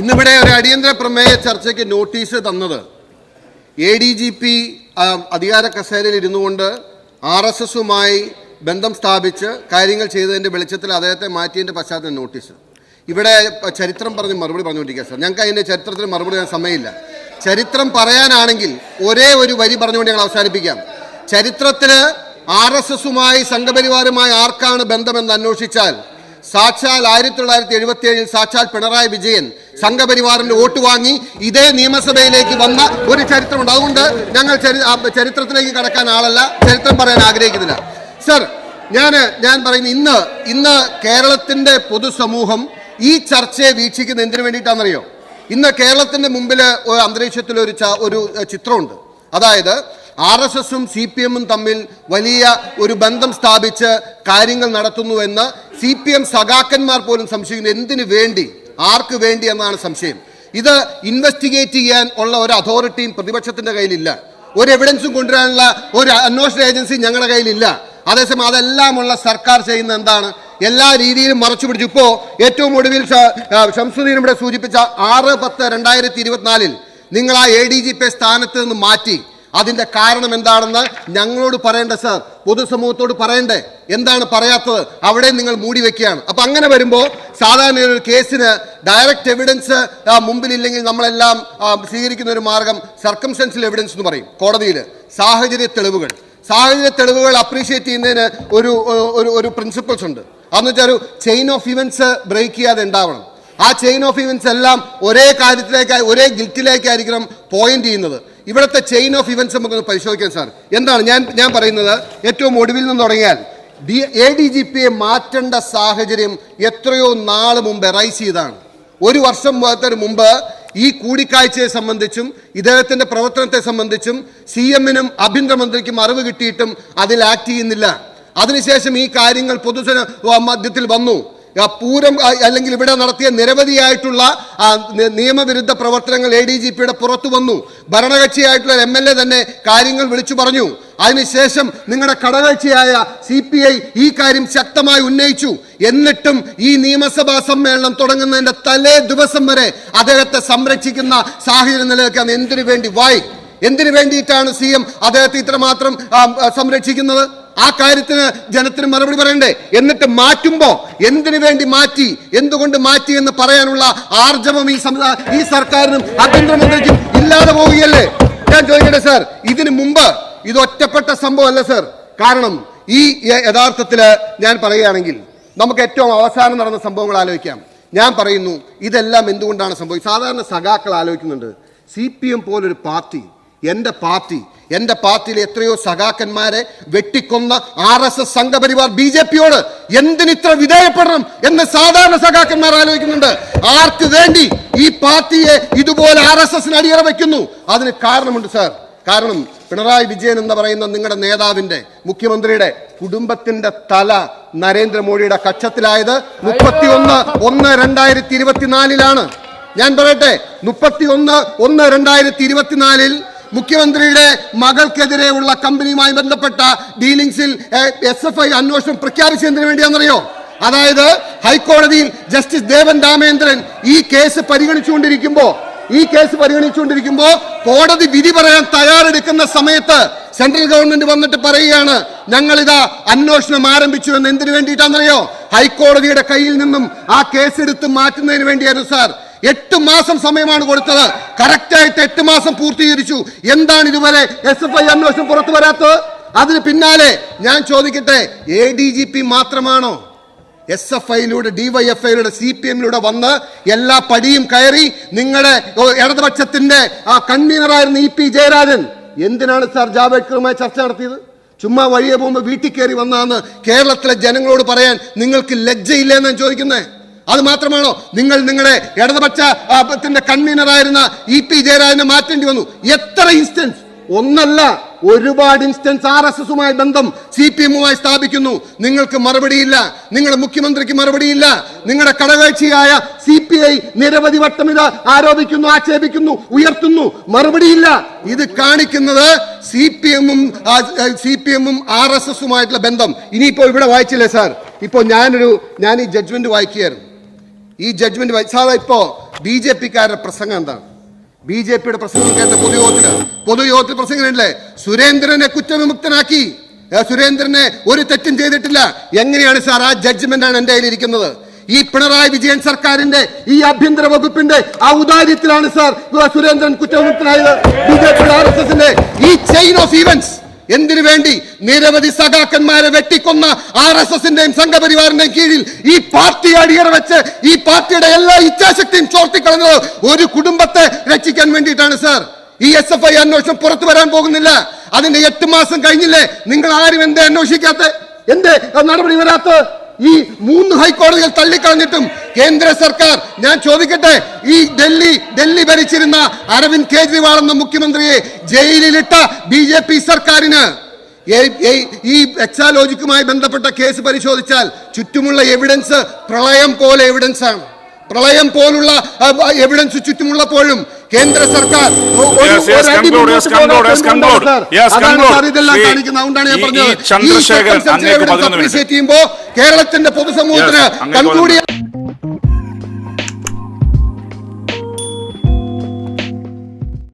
ഇന്നിവിടെ ഒരു അടിയന്തര പ്രമേയ ചർച്ചയ്ക്ക് നോട്ടീസ് തന്നത് എ ഡി ജി പി അധികാര കസേരയിൽ ഇരുന്നു കൊണ്ട് ആർ എസ് എസുമായി ബന്ധം സ്ഥാപിച്ച് കാര്യങ്ങൾ ചെയ്തതിന്റെ വെളിച്ചത്തിൽ അദ്ദേഹത്തെ മാറ്റിയതിന്റെ പശ്ചാത്തലം നോട്ടീസ്. ഇവിടെ ചരിത്രം പറഞ്ഞ് മറുപടി പറഞ്ഞുകൊണ്ടിരിക്കുക സാർ. ഞങ്ങൾക്ക് അതിന്റെ ചരിത്രത്തിന് മറുപടി ഞാൻ സമയമില്ല. ചരിത്രം പറയാനാണെങ്കിൽ ഒരേ ഒരു വരി പറഞ്ഞുകൊണ്ട് ഞങ്ങൾ അവസാനിപ്പിക്കാം. ചരിത്രത്തിൽ ആർ എസ് എസുമായി സംഘപരിവാരുമായി ആർക്കാണ് ബന്ധമെന്ന് അന്വേഷിച്ചാൽ സാക്ഷാൽ ആയിരത്തി തൊള്ളായിരത്തി എഴുപത്തി ഏഴിൽ സാക്ഷാൽ പിണറായി വിജയൻ സംഘപരിവാറിന്റെ വോട്ട് വാങ്ങി ഇതേ നിയമസഭയിലേക്ക് വന്ന ഒരു ചരിത്രമുണ്ട്. അതുകൊണ്ട് ഞങ്ങൾ ചരിത്രത്തിലേക്ക് കടക്കാൻ ആളല്ല. ചരിത്രം പറയാൻ ആഗ്രഹിക്കുന്നില്ല. സർ ഞാൻ ഞാൻ പറയുന്നു ഇന്ന് ഇന്ന് കേരളത്തിന്റെ പൊതുസമൂഹം ഈ ചർച്ചയെ വീക്ഷിക്കുന്ന എന്തിനു വേണ്ടിയിട്ടാണെന്നറിയോ? ഇന്ന് കേരളത്തിന്റെ മുമ്പിൽ ഒരു അന്തരീക്ഷത്തിൽ ഒരു ഒരു ചിത്രമുണ്ട്. അതായത് ആർ എസ് എസും സി പി എമ്മും തമ്മിൽ വലിയ ഒരു ബന്ധം സ്ഥാപിച്ച് കാര്യങ്ങൾ നടത്തുന്നുവെന്ന് സി പി എം സഖാക്കന്മാർ പോലും സംശയിക്കുന്നു. എന്തിനു വേണ്ടി? ആർക്ക് വേണ്ടി എന്നാണ് സംശയം. ഇത് ഇൻവെസ്റ്റിഗേറ്റ് ചെയ്യാൻ ഉള്ള ഒരു അതോറിറ്റിയും പ്രതിപക്ഷത്തിന്റെ കയ്യിലില്ല. ഒരു എവിഡൻസും കൊണ്ടുവരാനുള്ള ഒരു അന്വേഷണ ഏജൻസി ഞങ്ങളുടെ കയ്യിലില്ല. അതേസമയം അതെല്ലാമുള്ള സർക്കാർ ചെയ്യുന്ന എന്താണ്? എല്ലാ രീതിയിലും മറച്ചു പിടിച്ചു. ഇപ്പോ ഏറ്റവും ഒടുവിൽ ഷംസുദ്ദീൻ ഇവിടെ സൂചിപ്പിച്ച ആറ് പത്ത് രണ്ടായിരത്തി ഇരുപത്തിനാലിൽ നിങ്ങൾ ആ എ ഡി ജി പി സ്ഥാനത്ത് നിന്ന് മാറ്റി. അതിന്റെ കാരണം എന്താണെന്ന് ഞങ്ങളോട് പറയണ്ടേ സാർ? പൊതുസമൂഹത്തോട് പറയണ്ടേ? എന്താണ് പറയാത്തത്? അവിടെ നിങ്ങൾ മൂടി വെക്കുകയാണ്. അപ്പൊ അങ്ങനെ വരുമ്പോൾ സാധാരണ ഒരു കേസിന് ഡയറക്റ്റ് എവിഡൻസ് മുമ്പിലില്ലെങ്കിൽ നമ്മളെല്ലാം സ്വീകരിക്കുന്ന ഒരു മാർഗം സർക്കംസ്റ്റൻഷ്യൽ എവിഡൻസ് എന്ന് പറയും കോടതിയിൽ സാഹചര്യ തെളിവുകൾ. സാഹചര്യ തെളിവുകൾ അപ്രീഷിയേറ്റ് ചെയ്യുന്നതിന് ഒരു ഒരു ഒരു പ്രിൻസിപ്പിൾസ് ഉണ്ട്. അതെന്ന് വെച്ചാൽ ഒരു ചെയിൻ ഓഫ് ഇവൻസ് ബ്രേക്ക് ചെയ്യാതെ ഉണ്ടാവണം. ആ ചെയിൻ ഓഫ് ഇവൻസ് എല്ലാം ഒരേ കാര്യത്തിലേക്കായി ഒരേ ഗിൽറ്റിലേക്കായിരിക്കണം പോയിന്റ് ചെയ്യുന്നത്. ഇവിടുത്തെ ചെയിൻ ഓഫ് ഇവൻസ് നമുക്കൊന്ന് പരിശോധിക്കാം സാർ എന്താണ്? ഞാൻ ഞാൻ പറയുന്നത് ഏറ്റവും ഒടുവിൽ നിന്ന് തുടങ്ങിയാൽ ഡി എ ഡി ജി പിയെ മാറ്റേണ്ട സാഹചര്യം എത്രയോ നാൾ മുമ്പ് റൈസ് ചെയ്താണ്. ഒരു വർഷം മുഖത്തൊരു മുമ്പ് ഈ കൂടിക്കാഴ്ചയെ സംബന്ധിച്ചും ഇദ്ദേഹത്തിന്റെ പ്രവർത്തനത്തെ സംബന്ധിച്ചും സി എമ്മിനും ആഭ്യന്തരമന്ത്രിക്കും അറിവ് കിട്ടിയിട്ടും അതിൽ ആക്ട് ചെയ്യുന്നില്ല. അതിനുശേഷം ഈ കാര്യങ്ങൾ പൊതുജന മധ്യത്തിൽ വന്നു. പൂരം അല്ലെങ്കിൽ ഇവിടെ നടത്തിയ നിരവധിയായിട്ടുള്ള നിയമവിരുദ്ധ പ്രവർത്തനങ്ങൾ എ ഡി ജി പിയുടെ പുറത്തു വന്നു. ഭരണകക്ഷിയായിട്ടുള്ള എം എൽ എ തന്നെ കാര്യങ്ങൾ വിളിച്ചു പറഞ്ഞു. അതിനുശേഷം നിങ്ങളുടെ ഘടകകക്ഷിയായ സി പി ഐ ഈ കാര്യം ശക്തമായി ഉന്നയിച്ചു. എന്നിട്ടും ഈ നിയമസഭാ സമ്മേളനം തുടങ്ങുന്നതിന്റെ തലേ ദിവസം വരെ അദ്ദേഹത്തെ സംരക്ഷിക്കുന്ന സാഹചര്യം നിലനിൽക്കാൻ എന്തിനു വേണ്ടി? വായി എന്തിനു വേണ്ടിയിട്ടാണ് സി എം അദ്ദേഹത്തെ ഇത്രമാത്രം സംരക്ഷിക്കുന്നത്? ആ കാര്യത്തിന് ജനത്തിന് മറുപടി പറയണ്ടേ? എന്നിട്ട് മാറ്റുമ്പോ എന്തിനു വേണ്ടി മാറ്റി? എന്തുകൊണ്ട് മാറ്റി എന്ന് പറയാനുള്ള ആർജവം ഈ ഈ സർക്കാരിനും ആഭ്യന്തരമന്ത്രിക്കും ഇല്ലാതെ പോവുകയല്ലേ? ഞാൻ ചോദിക്കട്ടെ സാർ? ഇതിനു മുമ്പ് ഇത് ഒറ്റപ്പെട്ട സംഭവമല്ല സാർ. കാരണം ഈ യഥാർത്ഥത്തിൽ ഞാൻ പറയുകയാണെങ്കിൽ നമുക്ക് ഏറ്റവും അവസാനം നടന്ന സംഭവങ്ങൾ ആലോചിക്കാം. ഞാൻ പറയുന്നു ഇതെല്ലാം എന്തുകൊണ്ടാണ് സംഭവിച്ചത്? സാധാരണ സഖാക്കൾ ആലോചിക്കുന്നുണ്ട്. സി പി എം പോലൊരു പാർട്ടി എന്റെ പാർട്ടി എന്റെ പാർട്ടിയിലെ എത്രയോ സഖാക്കന്മാരെ വെട്ടിക്കൊന്ന R S S Sangh Parivar B J പിയോട് എന്തിനിത്ര വിധേയപ്പെടണം എന്ന് സാധാരണ സഖാക്കന്മാർ ആലോചിക്കുന്നുണ്ട്. ആർക്ക് വേണ്ടി ഈ പാർട്ടിയെ ഇതുപോലെ ആർ എസ് എസിന് അടിയറ വയ്ക്കുന്നു അതിന് കാരണമുണ്ട് സാർ. കാരണം പിണറായി വിജയൻ എന്ന് പറയുന്ന നിങ്ങളുടെ നേതാവിന്റെ മുഖ്യമന്ത്രിയുടെ കുടുംബത്തിന്റെ തല നരേന്ദ്രമോദിയുടെ കക്ഷത്തിലായത് മുപ്പത്തിയൊന്ന് ഒന്ന് രണ്ടായിരത്തി ഇരുപത്തിനാലിലാണ്. ഞാൻ പറയട്ടെ മുപ്പത്തി ഒന്ന് ഒന്ന് രണ്ടായിരത്തി ഇരുപത്തിനാലിൽ മുഖ്യമന്ത്രിയുടെ മകൾക്കെതിരെയുള്ള കമ്പനിയുമായി ബന്ധപ്പെട്ട ഡീലിംഗ്സിൽ എസ് എഫ് ഐ അന്വേഷണം പ്രഖ്യാപിച്ചതിന് വേണ്ടിയാണെന്നറിയോ? അതായത് ഹൈക്കോടതിയിൽ ജസ്റ്റിസ് ദേവൻ രാമേന്ദ്രൻ ഈ കേസ് പരിഗണിച്ചുകൊണ്ടിരിക്കുമ്പോ ഈ കേസ് പരിഗണിച്ചുകൊണ്ടിരിക്കുമ്പോ കോടതി വിധി പറയാൻ തയ്യാറെടുക്കുന്ന സമയത്ത് സെൻട്രൽ ഗവൺമെന്റ് വന്നിട്ട് പറയുകയാണ് ഞങ്ങൾ ഇതാ അന്വേഷണം ആരംഭിച്ചു എന്ന് എന്തിനു വേണ്ടിയിട്ടാണെന്നറിയോ? ഹൈക്കോടതിയുടെ കയ്യിൽ നിന്നും ആ കേസ് എടുത്ത് മാറ്റുന്നതിന് വേണ്ടിയായിരുന്നു സാർ. എട്ട് മാസം സമയമാണ് കൊടുത്തത്. കറക്റ്റായിട്ട് എട്ട് മാസം പൂർത്തീകരിച്ചു. എന്താണ് ഇതുവരെ എസ് എഫ് ഐ അന്വേഷണം പുറത്തു വരാത്തത്? അതിന് പിന്നാലെ ഞാൻ ചോദിക്കട്ടെ എ ഡി ജി പി മാത്രമാണോ? എസ് എഫ് ഐയിലൂടെ ഡിവൈഎഫ്ഐയിലൂടെ സി പി എമ്മിലൂടെ വന്ന് എല്ലാ പടിയും കയറി നിങ്ങളുടെ ഇടതുപക്ഷത്തിന്റെ ആ കൺവീനറായിരുന്ന ഇ പി ജയരാജൻ. എന്തിനാണ് സാർ ജാവേദ്കറുമായി ചർച്ച നടത്തിയത്? ചുമ്മാ വഴിയെ പോകുമ്പോൾ വീട്ടിൽ കയറി വന്നാന്ന് കേരളത്തിലെ ജനങ്ങളോട് പറയാൻ നിങ്ങൾക്ക് ലജ്ജയില്ലെന്നാണ് ചോദിക്കുന്നത് അത് മാത്രമാണോ? നിങ്ങൾ നിങ്ങളുടെ ഇടതുപക്ഷ ആ, ത്തിന്റെ കൺവീനറായിരുന്ന ഇ പി ജയരാജനെ മാറ്റേണ്ടി വന്നു. എത്ര ഇൻസ്റ്റൻസ് ഒന്നല്ല ഒരുപാട് ഇൻസ്റ്റൻസ് ആർ എസ് എസുമായി ബന്ധം സി പി എമ്മുമായി സ്ഥാപിക്കുന്നു. നിങ്ങൾക്ക് മറുപടിയില്ല. നിങ്ങളുടെ മുഖ്യമന്ത്രിക്ക് മറുപടിയില്ല. നിങ്ങളുടെ കടകാഴ്ചയായ സി പി ഐ നിരവധി വട്ടം ഇത് ആരോപിക്കുന്നു ആക്ഷേപിക്കുന്നു ഉയർത്തുന്നു. മറുപടിയില്ല. ഇത് കാണിക്കുന്നത് സി പി എമ്മും സി പി എമ്മും ആർ എസ് എസുമായിട്ടുള്ള ബന്ധം. ഇനിയിപ്പോ ഇവിടെ വായിച്ചില്ലേ സാർ? ഇപ്പോൾ ഞാനൊരു ഞാൻ ഈ ജഡ്ജ്മെന്റ് വായിക്കുകയായിരുന്നു. ഈ ജഡ്ജ്മെന്റ് സാധാ ഇപ്പോ ബി ജെ പിക്കാരുടെ പ്രസംഗം എന്താണ്? ബി ജെ പിയുടെ പ്രസംഗം കേട്ട പൊതുയോഗത്തിന് പൊതുയോഗത്തിൽ പ്രസംഗമില്ലേ സുരേന്ദ്രനെ കുറ്റവിമുക്തനാക്കി. സുരേന്ദ്രനെ ഒരു തെറ്റും ചെയ്തിട്ടില്ല. എങ്ങനെയാണ് സാർ ആ ജഡ്ജ്മെന്റ് ആണ് എന്റെ കയ്യിലിരിക്കുന്നത്? ഈ പിണറായി വിജയൻ സർക്കാരിന്റെ ഈ ആഭ്യന്തര വകുപ്പിന്റെ ഔദാര്യത്തിലാണ് sir Surendran കുറ്റവിമുക്തനായത്. B J P R S എസിന്റെ ഈ ചെയിൻ ഓഫ് ഈവന്റ്സ് എന്തിനു വേണ്ടി നിരവധി സഖാക്കന്മാരെ വെട്ടിക്കൊന്ന ആർ എസ് എസിന്റെയും സംഘപരിവാറിന്റെയും കീഴിൽ ഈ പാർട്ടി അടിയറ വെച്ച് ഈ പാർട്ടിയുടെ എല്ലാ ഇച്ഛാശക്തിയും ചോർത്തിക്കളഞ്ഞത് ഒരു കുടുംബത്തെ രക്ഷിക്കാൻ വേണ്ടിയിട്ടാണ് സാർ. ഈ എസ് എഫ് ഐ അന്വേഷണം പുറത്തു വരാൻ പോകുന്നില്ല. അതിന്റെ എട്ട് മാസം കഴിഞ്ഞില്ലേ? നിങ്ങൾ ആരും എന്തേ അന്വേഷിക്കാത്ത? എന്തേ? നടപടി വരാത്ത ഈ മൂന്ന് ഹൈക്കോടതികൾ തള്ളിക്കളഞ്ഞിട്ടും കേന്ദ്ര സർക്കാർ ഞാൻ ചോദിക്കട്ടെ ഈ ഡൽഹി ഡൽഹി ഭരിച്ചിരുന്ന അരവിന്ദ് കെജ്രിവാൾ എന്ന മുഖ്യമന്ത്രിയെ ജയിലിലിട്ട ബി ജെ പി സർക്കാരിന് ഈ എക്സാലോജിക്കുമായി ബന്ധപ്പെട്ട കേസ് പരിശോധിച്ചാൽ ചുറ്റുമുള്ള എവിഡൻസ് പ്രളയം പോലെ എവിഡൻസ് ആണ് പ്രളയം പോലുള്ള എവിഡൻസ് ചുറ്റുമുള്ളപ്പോഴും കേന്ദ്ര സർക്കാർ. കാണിക്കുന്ന അതുകൊണ്ടാണ് ഞാൻ പറഞ്ഞത്? കേരളത്തിന്റെ പൊതുസമൂഹത്തിന് കൺക്ലൂഡ്.